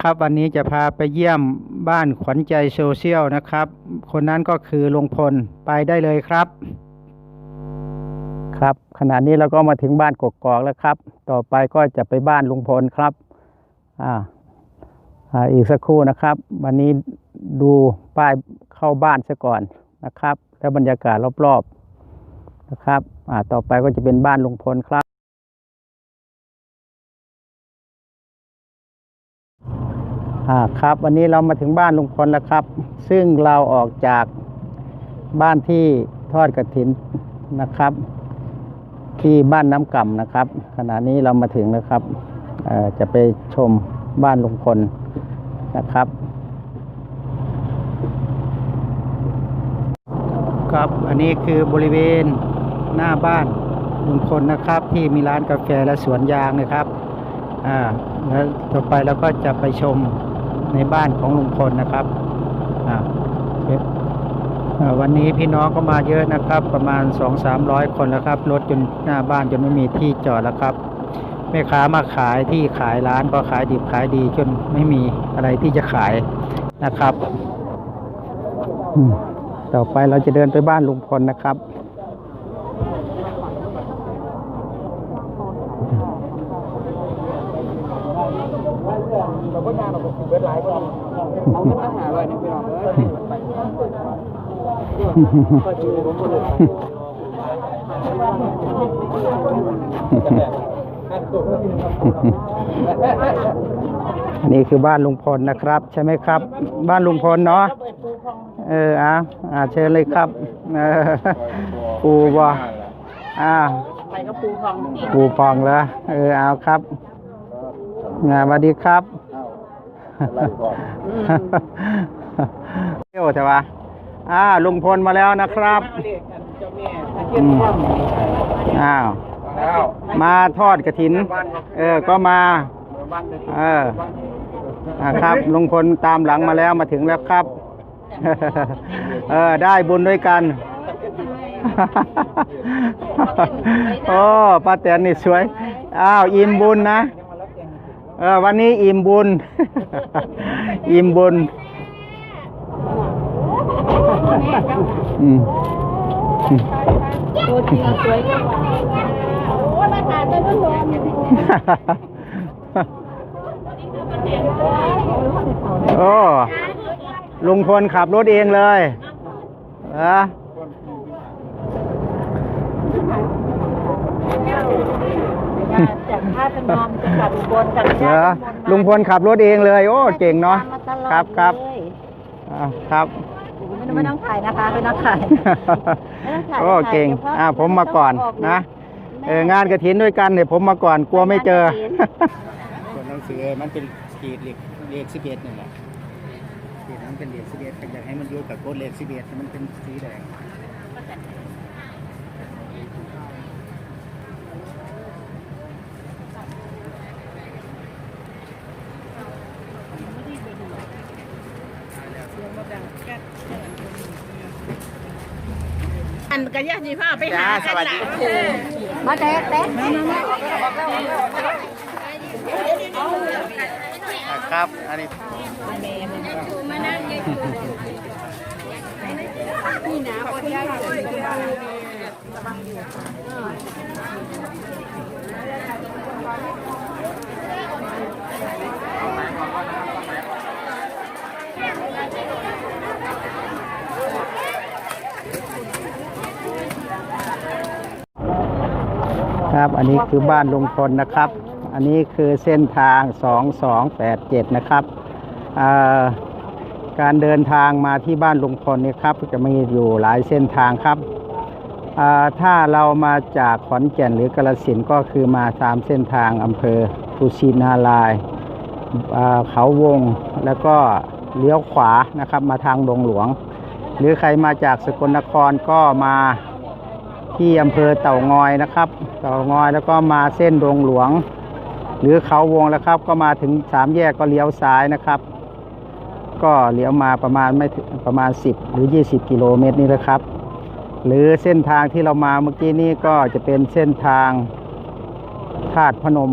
ครับวันนี้จะพาไปเยี่ยมบ้านขวัญใจโซเชียลนะครับ คนนั้นก็คือลุงพลไปได้เลยครับ ครับขณะนี้เราก็มาถึงบ้านกกอกแล้วครับ ต่อไปก็จะไปบ้านลุงพลครับอ่าอ่าอีกสักครู่นะครับ วันนี้ดูป้ายเข้าบ้านซะก่อนนะครับ แล้วบรรยากาศรอบๆนะครับอ่าต่อไปก็จะเป็นบ้านลุงพลครับ อ่าครับ วันนี้เรามาถึงบ้านลุงพลแล้วครับ ซึ่งเราออกจากบ้านที่ทอดกระถินนะครับ ที่บ้านน้ำก่ำนะครับ ขณะนี้เรามาถึงแล้วครับอ่อจะไปชมบ้านลุงพลนะครับ ครับอันนี้คือบริเวณหน้าบ้านลุงพลนะครับ ที่มีร้านกาแฟและสวนยางนะครับอ่าแล้วต่อไปเราก็จะไปชม ในบ้านของลุงพลนะครับวันนี้พี่น้องก็มาเยอะนะครับ ประมาณ 2 3 0 0 คนแล้วครับรถจนหน้าบ้านจนไม่มีที่จอดแล้วครับแม่ค้ามาขายที่ขายร้านก็ขายดิบขายดีจนไม่มีอะไรที่จะขายนะครับต่อไปเราจะเดินไปบ้านลุงพลนะครับ เราก็งานเราเป็นสิบเวทหลายก็ดีเอาเงินมาหาเลยนี่พี่น้องเอ้ยไปก็จูผมก็เลยไปอันนี้คือบ้านลุงพลนะครับ ใช่ไหมครับ บ้านลุงพลเนาะเอออะอ่าเชิญเลยครับเออปูบ่อ่าไปกับปูทองปูปองแล้วเออเอาครับ งานสวัสดีครับเที่ยวใช่ปะอ่าลุงพลมาแล้วนะครับเจ้าแม่ตะเคียนทองอ้าวแล้วมาทอดกระถิน เออ ก็มาบ้านเลยเออนะครับ ลุงพลตามหลังมาแล้วมาถึงแล้วครับ เออ ได้บุญด้วยกัน โอ้ป้าแตนนี่สวย อ้าว อิ่มบุญนะ เออวันนี้อิ่มบุญ อิ่มบุญอืมตัวจริงสวยจังโอ้ราคาจะต้องรวมโอ้ลุงพลขับรถเองเลย เออ จากท่าพนมจะกลับอุบลจากเหรอลุงพลขับรถเองเลย โอ้ เก่งเนาะ ครับครับอ่าครับ ไม่ต้องถ่ายนะคะไม่ต้องถ่ายไม่ต้องถ่ายโอ้ เก่ง อ่า ผมมาก่อนนะ เอองานกระถินด้วยกันเนี่ยผมมาก่อนกลัวไม่เจอ ส่วนหนังสือมันเป็นกีดเหล็กเหล็กสิบเอ็ดนี่แหละกีดมันเป็นเหล็กสิบเอ็ดอยากให้มันอยู่กับโคดเหล็กสิบเอ็ดมันเป็นสีแดง อันกระยาจีผ้าไปหาสวัสดีมาแต๊ะแต๊ะครับ อันนี้ค ครับ อันนี้คือบ้านลุงพลนะครับ อันนี้คือเส้นทาง 2287 นะครับ การเดินทางมาที่บ้านลุงพลนี่ครับ จะมีอยู่หลายเส้นทางครับ ถ้าเรามาจากขอนแก่นหรือกาฬสินก็คือมาตามเส้นทางอำเภอภูชินาลาย เขาวง แล้วก็เลี้ยวขวานะครับมาทางดงหลวง หรือใครมาจากสกลนครก็มา ที่อำเภอเต่างอยนะครับ เต่างอยแล้วก็มาเส้นดงหลวง หรือเขาวงแล้วครับ ก็มาถึงสามแยกก็เลี้ยวซ้ายนะครับ ก็เลี้ยวมาประมาณไม่ประมาณ 10 หรือ 20 กิโลเมตรนี่แหละครับ หรือเส้นทางที่เรามาเมื่อกี้นี้ก็จะเป็นเส้นทางธาตุพนม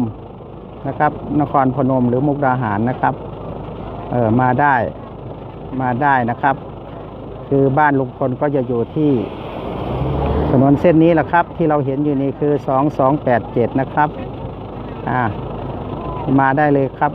นะครับ นครพนมหรือมุกดาหารนะครับเออมาได้มาได้นะครับ คือบ้านลุงพลก็จะอยู่ที่ ถนนเส้นนี้แหละครับ ที่เราเห็นอยู่นี่คือ 2287 นะครับ อ่า มาได้เลยครับ